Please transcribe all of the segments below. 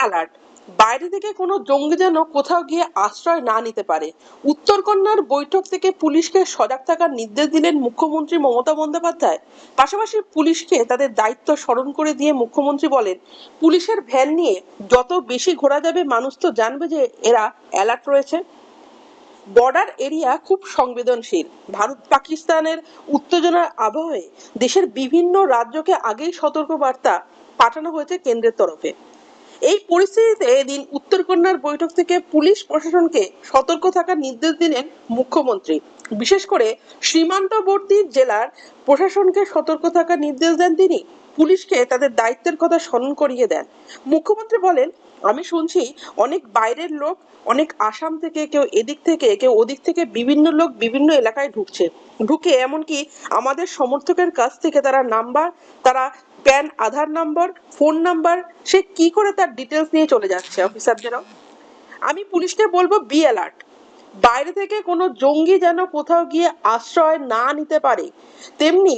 Alert বাইরে থেকে কোনো জঙ্গি যেন কোথাও গিয়ে আশ্রয় না নিতে পারে। উত্তরকন্যার বৈঠক থেকে পুলিশকে সজাগ থাকার নির্দেশ দিলেন মুখ্যমন্ত্রী মমতা বন্দ্যোপাধ্যায়। পাশাপাশি পুলিশকে তাদের দায়িত্ব স্মরণ করে দিয়ে মুখ্যমন্ত্রী বলেন, পুলিশের ভ্যান নিয়ে যত বেশি ঘোরা যাবে, মানুষ তো জানবে যে এরা অ্যালার্ট রয়েছে। বর্ডার এরিয়া খুব সংবেদনশীল। ভারত পাকিস্তানের উত্তেজনার আবহে দেশের বিভিন্ন রাজ্যকে আগেই সতর্ক বার্তা পাঠানো হয়েছে কেন্দ্রের তরফে। এই পরিস্থিতিতে এদিন উত্তরকন্যার বৈঠক থেকে পুলিশ প্রশাসনকে সতর্ক থাকার নির্দেশ দিলেন মুখ্যমন্ত্রী। বিশেষ করে সীমান্তবর্তী জেলার প্রশাসনকে সতর্ক থাকার নির্দেশ দেন তিনি। পুলিশকে তাদের দায়িত্বের কথা স্মরণ করিয়ে দেন। মুখ্যমন্ত্রী বলেন, আমি শুনছি অনেক বাইরের লোক, অনেক আসাম থেকে, কেউ এদিক থেকে, কেউ ওদিক থেকে বিভিন্ন লোক বিভিন্ন এলাকায় ঢুকছে। ঢুকে এমনকি আমাদের সমর্থকের কাছ থেকে তারা নাম্বার, তারা PAN, Aadhaar number, phone number, সে কি করে তার ডিটেলস নিয়ে চলে যাচ্ছে? অফিসারদেরও আমি পুলিশকে বলব, বি অ্যালার্ট। বাইরে থেকে কোনো জঙ্গি যেন কোথাও গিয়ে আশ্রয় না নিতে পারে, তেমনি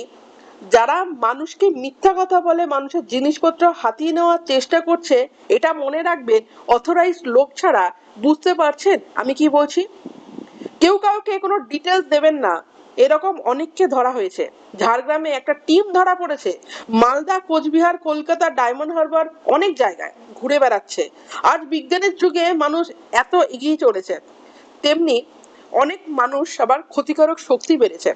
যারা মানুষকে মিথ্যা কথা বলে মানুষের জিনিসপত্র হাতিয়ে নেওয়ার চেষ্টা করছে, এটা মনে রাখবেন অথরাইজ লোক ছাড়া বুঝতে পারছেন আমি কি বলছি? কেউ কাউকে কোনো ডিটেলস দেবেন না। এরকম অনেককে ধরা হয়েছে। ঝাড়গ্রামে একটা টিম ধরা পড়েছে। মালদা, কোচবিহার, কলকাতা ডায়মন্ড হারবার অনেক জায়গায় ঘুরে বেড়াচ্ছে। আজ বিজ্ঞানের যুগে মানুষ এত এগিয়ে চলেছে। তেমনি অনেক মানুষ আবার ক্ষতিকারক শক্তি বেড়েছে।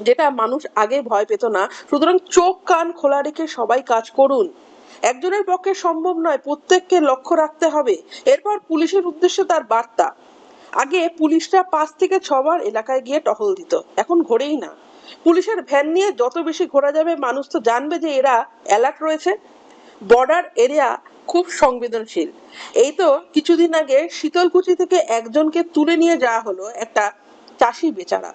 যেটা মানুষ আগে ভয় পেত না। সুতরাং চোখ, কান খোলা রেখে সবাই কাজ করুন। একজনের পক্ষে সম্ভব নয়, প্রত্যেককে লক্ষ্য রাখতে হবে। এরপর পুলিশের উদ্দেশ্যে তার বার্তা। আগে পুলিশরা পাঁচ থেকে ছবার এলাকায় গিয়ে টহল দিত। এখন ঘোরেই না। পুলিশের ভ্যান নিয়ে যত বেশি ঘোরা যাবে, মানুষ তো জানবে যে এরা অ্যালার্ট রয়েছে। বর্ডার এরিয়া খুব সংবেদনশীল। এই তো কিছুদিন আগে শীতলকুচি থেকে একজনকে তুলে নিয়ে যাওয়া হলো একটা চাষি বেচারা।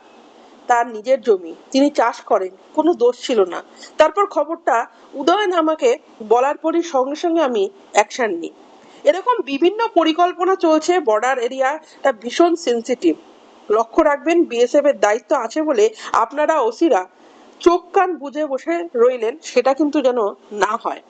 তার নিজের জমি। তিনি চাষ করেন, কোনো দোষ ছিল না। তারপর খবরটা উদয়ন আমাকে বলার পরই সঙ্গে সঙ্গে আমি অ্যাকশন নিই। এরকম বিভিন্ন পরিকল্পনা চলছে বর্ডার এরিয়াটা ভীষণ সেন্সিটিভ লক্ষ্য রাখবেন বিএসএফ এর দায়িত্ব আছে বলে আপনারা ওসিরা চোখ কান বুঝে বসে রইলেন, সেটা কিন্তু যেন না হয়।